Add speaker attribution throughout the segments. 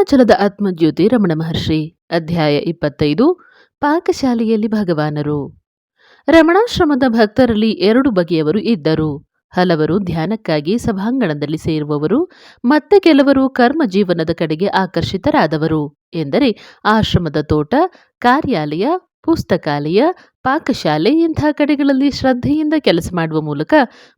Speaker 1: ಅರುಣಾಚಲದ ಆತ್ಮಜ್ಯೋತಿ ರಮಣ ಮಹರ್ಷಿ, ಅಧ್ಯಾಯ ಇಪ್ಪತ್ತೈದು, ಪಾಕಶಾಲೆಯಲ್ಲಿ ಭಗವಾನರು. ರಮಣಾಶ್ರಮದ ಭಕ್ತರಲ್ಲಿ ಎರಡು ಬಗೆಯವರು ಇದ್ದರು. ಹಲವರು ಧ್ಯಾನಕ್ಕಾಗಿ ಸಭಾಂಗಣದಲ್ಲಿ ಸೇರುವವರು ಮತ್ತೆ ಕೆಲವರು ಕರ್ಮ ಜೀವನದ ಕಡೆಗೆ ಆಕರ್ಷಿತರಾದವರು ಎಂದರೆ ಆಶ್ರಮದ ತೋಟ, ಕಾರ್ಯಾಲಯ, ಪುಸ್ತಕಾಲಯ, ಪಾಕಶಾಲೆ ಇಂಥ ಕಡೆಗಳಲ್ಲಿ ಶ್ರದ್ಧೆಯಿಂದ ಕೆಲಸ ಮಾಡುವ ಮೂಲಕ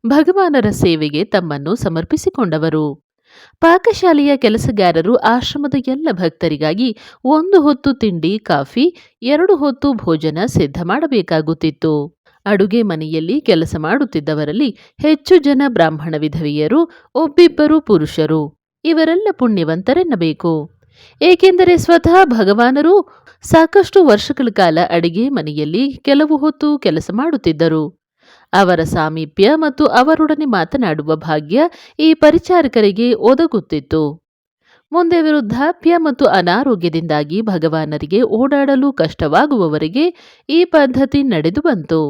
Speaker 1: ಭಗವಾನರ ಸೇವೆಗೆ ತಮ್ಮನ್ನು ಸಮರ್ಪಿಸಿಕೊಂಡವರು. ಪಾಕಶಾಲೆಯ ಕೆಲಸಗಾರರು ಆಶ್ರಮದ ಎಲ್ಲ ಭಕ್ತರಿಗಾಗಿ ಒಂದು ಹೊತ್ತು ತಿಂಡಿ, ಕಾಫಿ, ಎರಡು ಹೊತ್ತು ಭೋಜನ ಸಿದ್ಧ ಮಾಡಬೇಕಾಗುತ್ತಿತ್ತು. ಅಡುಗೆ ಮನೆಯಲ್ಲಿ ಕೆಲಸ ಮಾಡುತ್ತಿದ್ದವರಲ್ಲಿ ಹೆಚ್ಚು ಜನ ಬ್ರಾಹ್ಮಣ ವಿಧವೆಯರು, ಒಬ್ಬಿಬ್ಬರು ಪುರುಷರು. ಇವರೆಲ್ಲ ಪುಣ್ಯವಂತರೆನ್ನಬೇಕು. ಏಕೆಂದರೆ ಸ್ವತಃ ಭಗವಾನರು ಸಾಕಷ್ಟು ವರ್ಷಗಳ ಕಾಲ ಅಡಿಗೆ ಮನೆಯಲ್ಲಿ ಕೆಲವು ಹೊತ್ತು ಕೆಲಸ ಮಾಡುತ್ತಿದ್ದರು. ಅವರ ಸಾಮೀಪ್ಯ ಮತ್ತು ಅವರೊಡನೆ ಮಾತನಾಡುವ ಭಾಗ್ಯ ಈ ಪರಿಚಾರಕರಿಗೆ ಒದಗುತ್ತಿತ್ತು. ಮುಂದೆ ವೃದ್ಧಾಪ್ಯ ಮತ್ತು ಅನಾರೋಗ್ಯದಿಂದಾಗಿ ಭಗವಾನರಿಗೆ ಓಡಾಡಲು ಕಷ್ಟವಾಗುವವರೆಗೆ ಈ ಪದ್ಧತಿ ನಡೆದು ಬಂತು.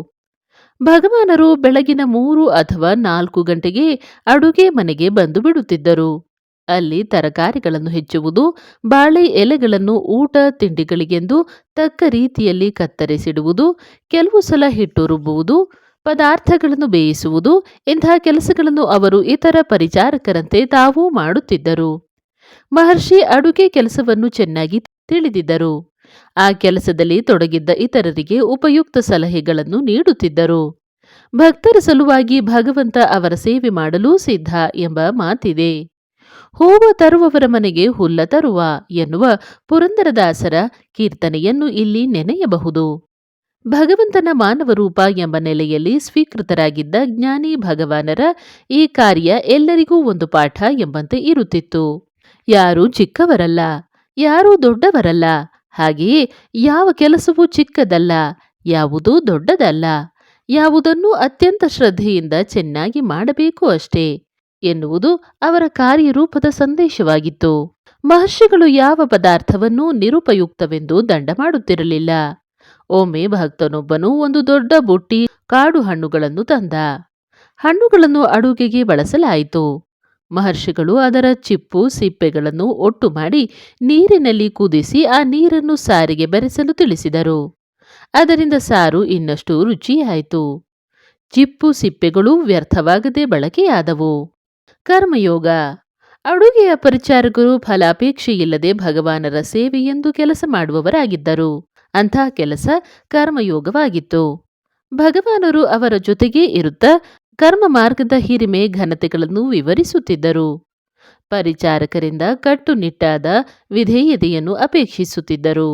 Speaker 1: ಭಗವಾನರು ಬೆಳಗಿನ ಮೂರು ಅಥವಾ ನಾಲ್ಕು ಗಂಟೆಗೆ ಅಡುಗೆ ಮನೆಗೆ ಬಂದು ಬಿಡುತ್ತಿದ್ದರು. ಅಲ್ಲಿ ತರಕಾರಿಗಳನ್ನು ಹೆಚ್ಚುವುದು, ಬಾಳೆ ಎಲೆಗಳನ್ನು ಊಟ ತಿಂಡಿಗಳಿಗೆಂದು ತಕ್ಕ ರೀತಿಯಲ್ಲಿ ಕತ್ತರಿಸಿಡುವುದು, ಕೆಲವು ಸಲ ಹಿಟ್ಟು ರುಬ್ಬುವುದು ಪದಾರ್ಥಗಳನ್ನು ಬೇಯಿಸುವುದು ಇಂತಹ ಕೆಲಸಗಳನ್ನು ಅವರು ಇತರ ಪರಿಚಾರಕರಂತೆ ತಾವೂ ಮಾಡುತ್ತಿದ್ದರು. ಮಹರ್ಷಿ ಅಡುಗೆ ಕೆಲಸವನ್ನು ಚೆನ್ನಾಗಿ ತಿಳಿದಿದ್ದರು. ಆ ಕೆಲಸದಲ್ಲಿ ತೊಡಗಿದ್ದ ಇತರರಿಗೆ ಉಪಯುಕ್ತ ಸಲಹೆಗಳನ್ನು ನೀಡುತ್ತಿದ್ದರು. ಭಕ್ತರ ಸಲುವಾಗಿ ಭಗವಂತ ಅವರ ಸೇವೆ ಮಾಡಲು ಸಿದ್ಧ ಎಂಬ ಮಾತಿದೆ. ಹೂವ ತರುವವರ ಮನೆಗೆ ಹುಲ್ಲ ತರುವ ಎನ್ನುವ ಪುರಂದರದಾಸರ ಕೀರ್ತನೆಯನ್ನು ಇಲ್ಲಿ ನೆನೆಯಬಹುದು. ಭಗವಂತನ ಮಾನವ ರೂಪ ಎಂಬ ನೆಲೆಯಲ್ಲಿ ಸ್ವೀಕೃತರಾಗಿದ್ದ ಜ್ಞಾನಿ ಭಗವಾನರ ಈ ಕಾರ್ಯ ಎಲ್ಲರಿಗೂ ಒಂದು ಪಾಠ ಎಂಬಂತೆ ಇರುತ್ತಿತ್ತು. ಯಾರೂ ಚಿಕ್ಕವರಲ್ಲ, ಯಾರೂ ದೊಡ್ಡವರಲ್ಲ, ಹಾಗೆಯೇ ಯಾವ ಕೆಲಸವೂ ಚಿಕ್ಕದಲ್ಲ, ಯಾವುದೂ ದೊಡ್ಡದಲ್ಲ, ಯಾವುದನ್ನು ಅತ್ಯಂತ ಶ್ರದ್ಧೆಯಿಂದ ಚೆನ್ನಾಗಿ ಮಾಡಬೇಕು ಅಷ್ಟೇ ಎನ್ನುವುದು ಅವರ ಕಾರ್ಯರೂಪದ ಸಂದೇಶವಾಗಿತ್ತು. ಮಹರ್ಷಿಗಳು ಯಾವ ಪದಾರ್ಥವನ್ನೂ ನಿರುಪಯುಕ್ತವೆಂದು ದಂಡ ಮಾಡುತ್ತಿರಲಿಲ್ಲ. ಒಮ್ಮೆ ಭಕ್ತನೊಬ್ಬನು ಒಂದು ದೊಡ್ಡ ಬುಟ್ಟಿ, ಕಾಡು ಹಣ್ಣುಗಳನ್ನು ತಂದ. ಹಣ್ಣುಗಳನ್ನು ಅಡುಗೆಗೆ ಬಳಸಲಾಯಿತು. ಮಹರ್ಷಿಗಳು ಅದರ ಚಿಪ್ಪು, ಸಿಪ್ಪೆಗಳನ್ನು ಒಟ್ಟು ಮಾಡಿ ನೀರಿನಲ್ಲಿ ಕುದಿಸಿ ಆ ನೀರನ್ನು ಸಾರಿಗೆ ಬೆರೆಸಲು ತಿಳಿಸಿದರು. ಅದರಿಂದ ಸಾರು ಇನ್ನಷ್ಟು ರುಚಿಯಾಯಿತು. ಚಿಪ್ಪು, ಸಿಪ್ಪೆಗಳು ವ್ಯರ್ಥವಾಗದೆ ಬಳಕೆಯಾದವು. ಕರ್ಮಯೋಗ. ಅಡುಗೆಯ ಪರಿಚಾರಕರು ಫಲಾಪೇಕ್ಷೆಯಿಲ್ಲದೆ ಭಗವಾನರ ಸೇವೆಯೆಂದು ಕೆಲಸ ಮಾಡುವವರಾಗಿದ್ದರು. ಅಂಥ ಕೆಲಸ ಕರ್ಮಯೋಗವಾಗಿತ್ತು. ಭಗವಾನರು ಅವರ ಜೊತೆಗೇ ಇರುತ್ತಾ ಕರ್ಮ ಮಾರ್ಗದ ಹಿರಿಮೆ ಘನತೆಗಳನ್ನು ವಿವರಿಸುತ್ತಿದ್ದರು. ಪರಿಚಾರಕರಿಂದ ಕಟ್ಟುನಿಟ್ಟಾದ ವಿಧೇಯತೆಯನ್ನು ಅಪೇಕ್ಷಿಸುತ್ತಿದ್ದರು.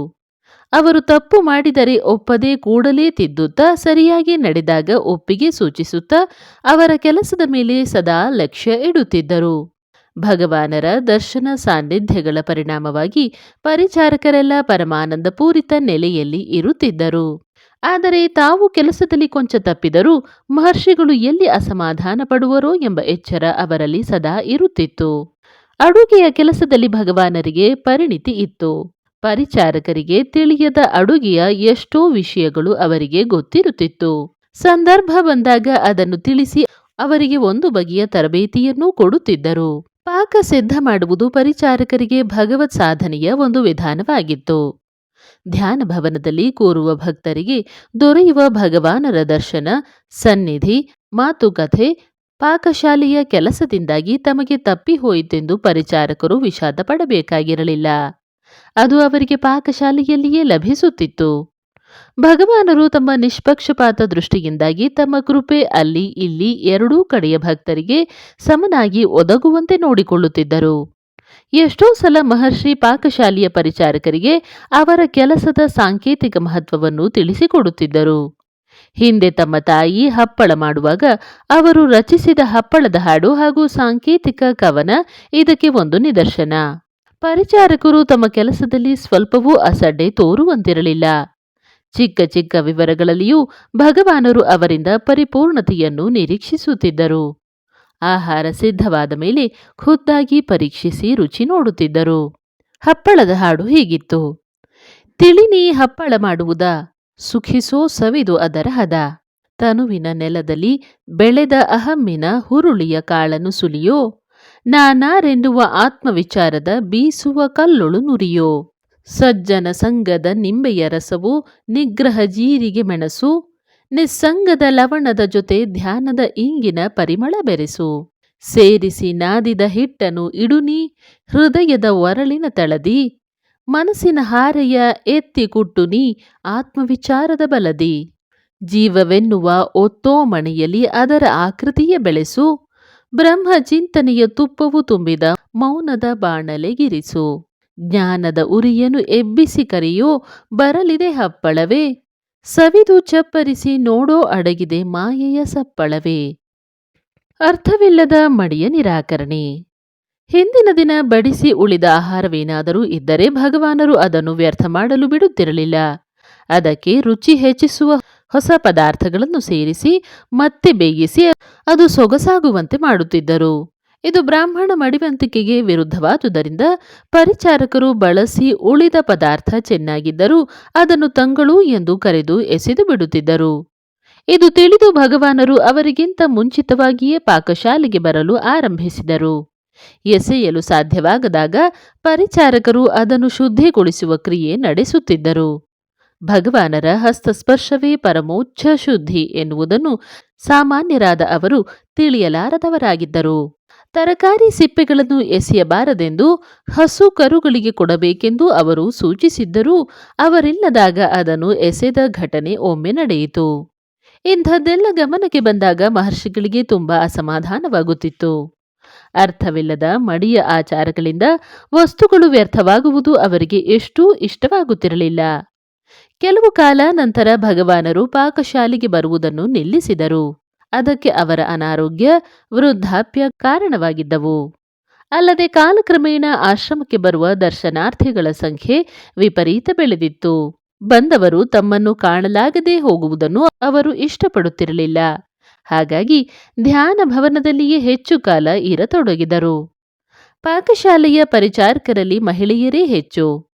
Speaker 1: ಅವರು ತಪ್ಪು ಮಾಡಿದರೆ ಒಪ್ಪದೆ ಕೂಡಲೇ ತಿದ್ದುತ್ತಾ ಸರಿಯಾಗಿ ನಡೆದಾಗ ಒಪ್ಪಿಗೆ ಸೂಚಿಸುತ್ತಾ ಅವರ ಕೆಲಸದ ಮೇಲೆ ಸದಾ ಲಕ್ಷ್ಯ ಇಡುತ್ತಿದ್ದರು. ಭಗವಾನರ ದರ್ಶನ ಸಾನ್ನಿಧ್ಯಗಳ ಪರಿಣಾಮವಾಗಿ ಪರಿಚಾರಕರೆಲ್ಲ ಪರಮಾನಂದ ಪೂರಿತ ನೆಲೆಯಲ್ಲಿ ಇರುತ್ತಿದ್ದರು. ಆದರೆ ತಾವು ಕೆಲಸದಲ್ಲಿ ಕೊಂಚ ತಪ್ಪಿದರೂ ಮಹರ್ಷಿಗಳು ಎಲ್ಲಿ ಅಸಮಾಧಾನ ಪಡುವರೋ ಎಂಬ ಎಚ್ಚರ ಅವರಲ್ಲಿ ಸದಾ ಇರುತ್ತಿತ್ತು. ಅಡುಗೆಯ ಕೆಲಸದಲ್ಲಿ ಭಗವಾನರಿಗೆ ಪರಿಣಿತಿ ಇತ್ತು. ಪರಿಚಾರಕರಿಗೆ ತಿಳಿಯದ ಅಡುಗೆಯ ಎಷ್ಟೋ ವಿಷಯಗಳು ಅವರಿಗೆ ಗೊತ್ತಿರುತ್ತಿತ್ತು. ಸಂದರ್ಭ ಬಂದಾಗ ಅದನ್ನು ತಿಳಿಸಿ ಅವರಿಗೆ ಒಂದು ಬಗೆಯ ತರಬೇತಿಯನ್ನೂ ಕೊಡುತ್ತಿದ್ದರು. ಪಾಕ ಸಿದ್ಧ ಮಾಡುವುದು ಪರಿಚಾರಕರಿಗೆ ಭಗವತ್ ಸಾಧನೆಯ ಒಂದು ವಿಧಾನವಾಗಿತ್ತು. ಧ್ಯಾನ ಭವನದಲ್ಲಿ ಕೂರುವ ಭಕ್ತರಿಗೆ ದೊರೆಯುವ ಭಗವಾನರ ದರ್ಶನ, ಸನ್ನಿಧಿ ಮಾತುಕಥೆ ಪಾಕಶಾಲೆಯ ಕೆಲಸದಿಂದಾಗಿ ತಮಗೆ ತಪ್ಪಿ ಹೋಯಿತೆಂದು ಪರಿಚಾರಕರು ವಿಷಾದ ಪಡಬೇಕಾಗಿರಲಿಲ್ಲ. ಅದು ಅವರಿಗೆ ಪಾಕಶಾಲೆಯಲ್ಲಿಯೇ ಲಭಿಸುತ್ತಿತ್ತು. ಭಗವಾನರು ತಮ್ಮ ನಿಷ್ಪಕ್ಷಪಾತ ದೃಷ್ಟಿಯಿಂದಾಗಿ ತಮ್ಮ ಕೃಪೆ ಅಲ್ಲಿ, ಇಲ್ಲಿ ಎರಡೂ ಕಡೆಯ ಭಕ್ತರಿಗೆ ಸಮನಾಗಿ ಒದಗುವಂತೆ ನೋಡಿಕೊಳ್ಳುತ್ತಿದ್ದರು. ಎಷ್ಟೋ ಸಲ ಮಹರ್ಷಿ ಪಾಕಶಾಲೆಯ ಪರಿಚಾರಕರಿಗೆ ಅವರ ಕೆಲಸದ ಸಾಂಕೇತಿಕ ಮಹತ್ವವನ್ನು ತಿಳಿಸಿಕೊಡುತ್ತಿದ್ದರು. ಹಿಂದೆ ತಮ್ಮ ತಾಯಿ ಹಪ್ಪಳ ಮಾಡುವಾಗ ಅವರು ರಚಿಸಿದ ಹಪ್ಪಳದ ಹಾಡು ಹಾಗೂ ಸಾಂಕೇತಿಕ ಕವನ ಇದಕ್ಕೆ ಒಂದು ನಿದರ್ಶನ. ಪರಿಚಾರಕರು ತಮ್ಮ ಕೆಲಸದಲ್ಲಿ ಸ್ವಲ್ಪವೂ ಅಸಡ್ಡೆ ತೋರುವಂತಿರಲಿಲ್ಲ. ಚಿಕ್ಕ ಚಿಕ್ಕ ವಿವರಗಳಲ್ಲಿಯೂ ಭಗವಾನರು ಅವರಿಂದ ಪರಿಪೂರ್ಣತೆಯನ್ನು ನಿರೀಕ್ಷಿಸುತ್ತಿದ್ದರು. ಆಹಾರ ಸಿದ್ಧವಾದ ಮೇಲೆ ಖುದ್ದಾಗಿ ಪರೀಕ್ಷಿಸಿ ರುಚಿ ನೋಡುತ್ತಿದ್ದರು. ಹಪ್ಪಳದ ಹಾಡು ಹೀಗಿತ್ತು. ತಿಳಿನಿ ಹಪ್ಪಳ ಮಾಡುವುದ? ಸುಖಿಸೋ ಸವಿದು ಅದರ ಹದ? ತನುವಿನ ನೆಲದಲ್ಲಿ ಬೆಳೆದ ಅಹಮ್ಮಿನ ಹುರುಳಿಯ ಕಾಳನ್ನು ಸುಲಿಯೋ? ನಾನಾರೆನ್ನುವ ಆತ್ಮವಿಚಾರದ ಬೀಸುವ ಕಲ್ಲೊಳು ನುರಿಯೋ? ಸಜ್ಜನ ಸಂಗದ ನಿಂಬೆಯ ರಸವು ನಿಗ್ರಹ ಜೀರಿಗೆ ಮೆಣಸು, ನಿಸ್ಸಂಗದ ಲವಣದ ಜೊತೆ ಧ್ಯಾನದ ಇಂಗಿನ ಪರಿಮಳ ಬೆರೆಸು. ಸೇರಿಸಿ ನಾದಿದ ಹಿಟ್ಟನು ಇಡುನಿ, ಹೃದಯದ ಒರಳಿನ ತಳದಿ, ಮನಸ್ಸಿನ ಹಾರೆಯ ಎತ್ತಿ ಕುಟ್ಟುನಿ, ಆತ್ಮವಿಚಾರದ ಬಲದಿ. ಜೀವವೆನ್ನುವ ಒತ್ತೋಮಣೆಯಲ್ಲಿ ಅದರ ಆಕೃತಿಯ ಬೆಳೆಸು ಬ್ರಹ್ಮ ಚಿಂತನೆಯ ತುಪ್ಪವು ತುಂಬಿದ ಮೌನದ ಬಾಣಲೆಗಿರಿಸು ಜ್ಞಾನದ ಉರಿಯನ್ನು ಎಬ್ಬಿಸಿ ಕರೆಯೋ ಬರಲಿದೆ ಹಪ್ಪಳವೇ. ಸವಿದು ಚಪ್ಪರಿಸಿ ನೋಡೋ ಅಡಗಿದೆ ಮಾಯೆಯ ಸಪ್ಪಳವೇ. ಅರ್ಥವಿಲ್ಲದ ಮಡಿಯ ನಿರಾಕರಣೆ. ಹಿಂದಿನ ದಿನ ಬಡಿಸಿ ಉಳಿದ ಆಹಾರವೇನಾದರೂ ಇದ್ದರೆ ಭಗವಾನರು ಅದನ್ನು ವ್ಯರ್ಥ ಮಾಡಲು ಬಿಡುತ್ತಿರಲಿಲ್ಲ. ಅದಕ್ಕೆ ರುಚಿ ಹೆಚ್ಚಿಸುವ ಹೊಸ ಪದಾರ್ಥಗಳನ್ನು ಸೇರಿಸಿ ಮತ್ತೆ ಬೇಯಿಸಿ ಅದು ಸೊಗಸಾಗುವಂತೆ ಮಾಡುತ್ತಿದ್ದರು. ಇದು ಬ್ರಾಹ್ಮಣ ಮಡಿವಂತಿಕೆಗೆ ವಿರುದ್ಧವಾದುದರಿಂದ ಪರಿಚಾರಕರು ಬಳಸಿ ಉಳಿದ ಪದಾರ್ಥ ಚೆನ್ನಾಗಿದ್ದರೂ ಅದನ್ನು ತಂಗಳು ಎಂದು ಕರೆದು ಎಸೆದು ಬಿಡುತ್ತಿದ್ದರು. ಇದು ತಿಳಿದು ಭಗವಾನರು ಅವರಿಗಿಂತ ಮುಂಚಿತವಾಗಿಯೇ ಪಾಕಶಾಲೆಗೆ ಬರಲು ಆರಂಭಿಸಿದರು. ಎಸೆಯಲು ಸಾಧ್ಯವಾಗದಾಗ ಪರಿಚಾರಕರು ಅದನ್ನು ಶುದ್ಧಿಗೊಳಿಸುವ ಕ್ರಿಯೆ ನಡೆಸುತ್ತಿದ್ದರು. ಭಗವಾನರ ಹಸ್ತಸ್ಪರ್ಶವೇ ಪರಮೋಚ್ಛ ಶುದ್ಧಿ ಎನ್ನುವುದನ್ನು ಸಾಮಾನ್ಯರಾದ ಅವರು ತಿಳಿಯಲಾರದವರಾಗಿದ್ದರು. ತರಕಾರಿ ಸಿಪ್ಪೆಗಳನ್ನು ಎಸೆಯಬಾರದೆಂದು ಹಸು ಕರುಗಳಿಗೆ ಕೊಡಬೇಕೆಂದು ಅವರು ಸೂಚಿಸಿದ್ದರೂ ಅವರಿಲ್ಲದಾಗ ಅದನ್ನು ಎಸೆದ ಘಟನೆ ಒಮ್ಮೆ ನಡೆಯಿತು. ಇಂಥದ್ದೆಲ್ಲ ಗಮನಕ್ಕೆ ಬಂದಾಗ ಮಹರ್ಷಿಗಳಿಗೆ ತುಂಬಾ ಅಸಮಾಧಾನವಾಗುತ್ತಿತ್ತು. ಅರ್ಥವಿಲ್ಲದ ಮಡಿಯ ಆಚಾರಗಳಿಂದ ವಸ್ತುಗಳು ವ್ಯರ್ಥವಾಗುವುದು ಅವರಿಗೆ ಎಷ್ಟೂ ಇಷ್ಟವಾಗುತ್ತಿರಲಿಲ್ಲ. ಕೆಲವು ಕಾಲ ನಂತರ ಭಗವಾನರು ಪಾಕಶಾಲೆಗೆ ಬರುವುದನ್ನು ನಿಲ್ಲಿಸಿದರು. ಅದಕ್ಕೆ ಅವರ ಅನಾರೋಗ್ಯ ವೃದ್ಧಾಪ್ಯ ಕಾರಣವಾಗಿದ್ದವು. ಅಲ್ಲದೆ ಕಾಲಕ್ರಮೇಣ ಆಶ್ರಮಕ್ಕೆ ಬರುವ ದರ್ಶನಾರ್ಥಿಗಳ ಸಂಖ್ಯೆ ವಿಪರೀತ ಬೆಳೆದಿತ್ತು. ಬಂದವರು ತಮ್ಮನ್ನು ಕಾಣಲಾಗದೇ ಹೋಗುವುದನ್ನು ಅವರು ಇಷ್ಟಪಡುತ್ತಿರಲಿಲ್ಲ. ಹಾಗಾಗಿ ಧ್ಯಾನ ಭವನದಲ್ಲಿಯೇ ಹೆಚ್ಚು ಕಾಲ ಇರತೊಡಗಿದರು. ಪಾಕಶಾಲೆಯ ಪರಿಚಾರಕರಲ್ಲಿ ಮಹಿಳೆಯರೇ ಹೆಚ್ಚು.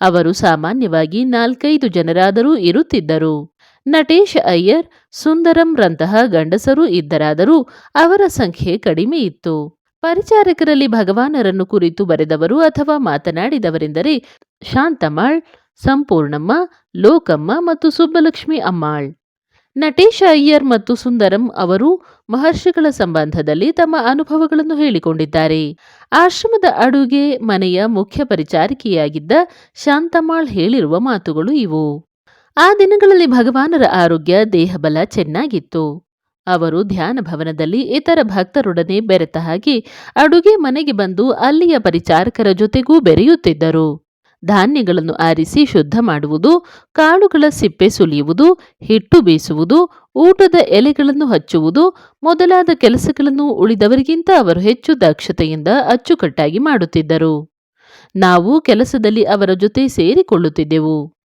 Speaker 1: ಅವರು ಸಾಮಾನ್ಯವಾಗಿ ನಾಲ್ಕೈದು ಜನರಾದರೂ ಇರುತ್ತಿದ್ದರು. ನಟೇಶ್ ಅಯ್ಯರ್ ಸುಂದರಂರಂತಹ ಗಂಡಸರೂ ಇದ್ದರಾದರೂ ಅವರ ಸಂಖ್ಯೆ ಕಡಿಮೆ ಇತ್ತು. ಪರಿಚಾರಕರಲ್ಲಿ ಭಗವಾನರನ್ನು ಕುರಿತು ಬರೆದವರು ಅಥವಾ ಮಾತನಾಡಿದವರೆಂದರೆ ಶಾಂತಮ್ಮಾಳ್, ಸಂಪೂರ್ಣಮ್ಮ, ಲೋಕಮ್ಮ ಮತ್ತು ಸುಬ್ಬಲಕ್ಷ್ಮಿ ಅಮ್ಮಾಳ್. ನಟೇಶ ಅಯ್ಯರ್ ಮತ್ತು ಸುಂದರಂ ಅವರು ಮಹರ್ಷಿಗಳ ಸಂಬಂಧದಲ್ಲಿ ತಮ್ಮ ಅನುಭವಗಳನ್ನು ಹೇಳಿಕೊಂಡಿದ್ದಾರೆ. ಆಶ್ರಮದ ಅಡುಗೆ ಮನೆಯ ಮುಖ್ಯ ಪರಿಚಾರಿಕೆಯಾಗಿದ್ದ ಶಾಂತಮ್ಮಾಳ್ ಹೇಳಿರುವ ಮಾತುಗಳು ಇವು. ಆ ದಿನಗಳಲ್ಲಿ ಭಗವಾನರ ಆರೋಗ್ಯ, ದೇಹಬಲ ಚೆನ್ನಾಗಿತ್ತು. ಅವರು ಧ್ಯಾನ ಭವನದಲ್ಲಿ ಇತರ ಭಕ್ತರೊಡನೆ ಬೆರೆತ ಹಾಗೆ ಅಡುಗೆ ಮನೆಗೆ ಬಂದು ಅಲ್ಲಿಯ ಪರಿಚಾರಕರ ಜೊತೆಗೂ ಬೆರೆಯುತ್ತಿದ್ದರು. ಧಾನ್ಯಗಳನ್ನು ಆರಿಸಿ ಶುದ್ಧ ಮಾಡುವುದು, ಕಾಳುಗಳ ಸಿಪ್ಪೆ ಸುಲಿಯುವುದು, ಹಿಟ್ಟು ಬೀಸುವುದು ಊಟದ ಎಲೆಗಳನ್ನು ಹಚ್ಚುವುದು, ಮೊದಲಾದ ಕೆಲಸಗಳನ್ನು ಉಳಿದವರಿಗಿಂತ ಅವರು ಹೆಚ್ಚು ದಕ್ಷತೆಯಿಂದ ಅಚ್ಚುಕಟ್ಟಾಗಿ ಮಾಡುತ್ತಿದ್ದರು. ನಾವು ಕೆಲಸದಲ್ಲಿ ಅವರ ಜೊತೆ ಸೇರಿಕೊಳ್ಳುತ್ತಿದ್ದೆವು.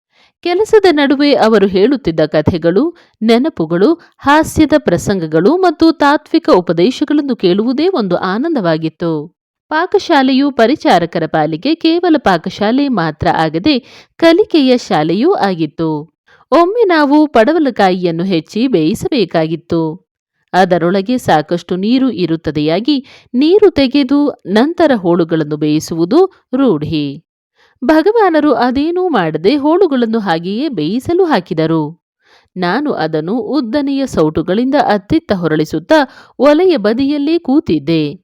Speaker 1: ಕೆಲಸದ ನಡುವೆ ಅವರು ಹೇಳುತ್ತಿದ್ದ ಕಥೆಗಳು, ನೆನಪುಗಳು, ಹಾಸ್ಯದ ಪ್ರಸಂಗಗಳು ಮತ್ತು ತಾತ್ವಿಕ ಉಪದೇಶಗಳನ್ನು ಕೇಳುವುದೇ ಒಂದು ಆನಂದವಾಗಿತ್ತು. ಪಾಕಶಾಲೆಯು ಪರಿಚಾರಕರ ಪಾಲಿಗೆ ಕೇವಲ ಪಾಕಶಾಲೆ ಮಾತ್ರ ಆಗದೆ ಕಲಿಕೆಯ ಶಾಲೆಯೂ ಆಗಿತ್ತು. ಒಮ್ಮೆ ನಾವು ಪಡವಲಕಾಯಿಯನ್ನು ಹೆಚ್ಚಿ ಬೇಯಿಸಬೇಕಾಗಿತ್ತು. ಅದರೊಳಗೆ ಸಾಕಷ್ಟು ನೀರು ಇರುತ್ತದೆಯಾಗಿ ನೀರು ತೆಗೆದು ನಂತರ ಹೋಳುಗಳನ್ನು ಬೇಯಿಸುವುದು ರೂಢಿ. ಭಗವಾನರು ಅದೇನೂ ಮಾಡದೆ ಹೋಳುಗಳನ್ನು ಹಾಗೆಯೇ ಬೇಯಿಸಲು ಹಾಕಿದರು. ನಾನು ಅದನ್ನು ಉದ್ದನೆಯ ಸೌಟುಗಳಿಂದ ಅತ್ತಿತ್ತ ಹೊರಳಿಸುತ್ತಾ ಒಲೆಯ ಬದಿಯಲ್ಲೇ ಕೂತಿದ್ದೆ.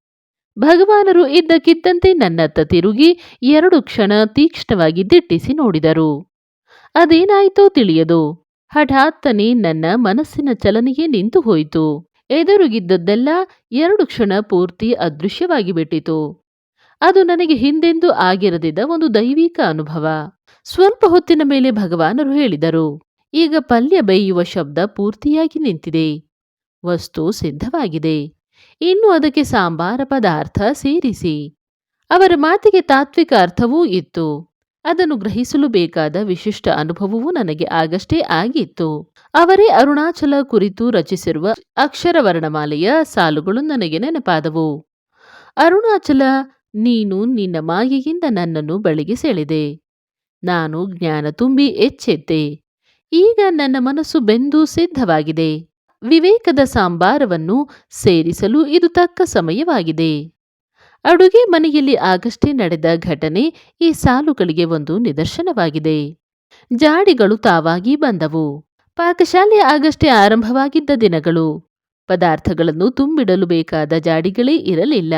Speaker 1: ಭಗವಾನರು ಇದ್ದಕ್ಕಿದ್ದಂತೆ ನನ್ನತ್ತ ತಿರುಗಿ ಎರಡು ಕ್ಷಣ ತೀಕ್ಷ್ಣವಾಗಿ ದಿಟ್ಟಿಸಿ ನೋಡಿದರು. ಅದೇನಾಯಿತೋ ತಿಳಿಯದು. ಹಠಾತ್ತನೆ ನನ್ನ ಮನಸ್ಸಿನ ಚಲನೆಯೇ ನಿಂತು ಹೋಯಿತು ಎದುರುಗಿದ್ದದ್ದೆಲ್ಲ ಎರಡು ಕ್ಷಣ ಪೂರ್ತಿ ಅದೃಶ್ಯವಾಗಿ ಬಿಟ್ಟಿತು ಅದು ನನಗೆ ಹಿಂದೆಂದೂ ಆಗಿರದಿದ್ದ ಒಂದು ದೈವಿಕ ಅನುಭವ. ಸ್ವಲ್ಪ ಹೊತ್ತಿನ ಮೇಲೆ ಭಗವಾನರು ಹೇಳಿದರು, ಈಗ ಪಲ್ಯ ಬೇಯುವ ಶಬ್ದ ಪೂರ್ತಿಯಾಗಿ ನಿಂತಿದೆ. ವಸ್ತು ಸಿದ್ಧವಾಗಿದೆ. ಇನ್ನು ಅದಕ್ಕೆ ಸಾಂಬಾರ ಪದಾರ್ಥ ಸೇರಿಸಿ. ಅವರ ಮಾತಿಗೆ ತಾತ್ವಿಕ ಅರ್ಥವೂ ಇತ್ತು. ಅದನ್ನು ಗ್ರಹಿಸಲು ಬೇಕಾದ ವಿಶಿಷ್ಟ ಅನುಭವವೂ ನನಗೆ ಆಗಷ್ಟೇ ಆಗಿತ್ತು. ಅವರೇ ಅರುಣಾಚಲ ಕುರಿತು ರಚಿಸಿರುವ ಅಕ್ಷರ ವರ್ಣಮಾಲೆಯ ಸಾಲುಗಳು ನನಗೆ ನೆನಪಾದವು. ಅರುಣಾಚಲ ನೀನು ನಿನ್ನ ಮಾಯೆಯಿಂದ ನನ್ನನ್ನು ಬಳಿಗೆ ಸೆಳೆದೆ. ನಾನು ಜ್ಞಾನ ತುಂಬಿ ಎಚ್ಚೆದ್ದೆ ಈಗ ನನ್ನ ಮನಸ್ಸು ಬೆಂದು ಸಿದ್ಧವಾಗಿದೆ. ವಿವೇಕದ ಸಾಂಬಾರವನ್ನು ಸೇರಿಸಲು ಇದು ತಕ್ಕ ಸಮಯವಾಗಿದೆ. ಅಡುಗೆ ಮನೆಯಲ್ಲಿ ಆಗಷ್ಟೇ ನಡೆದ ಘಟನೆ ಈ ಸಾಲುಗಳಿಗೆ ಒಂದು ನಿದರ್ಶನವಾಗಿದೆ. ಜಾಡಿಗಳು ತಾವಾಗಿ ಬಂದವು. ಪಾಕಶಾಲೆ ಆಗಷ್ಟೇ ಆರಂಭವಾಗಿದ್ದ ದಿನಗಳು. ಪದಾರ್ಥಗಳನ್ನು ತುಂಬಿಡಲು ಬೇಕಾದ ಜಾಡಿಗಳೇ ಇರಲಿಲ್ಲ.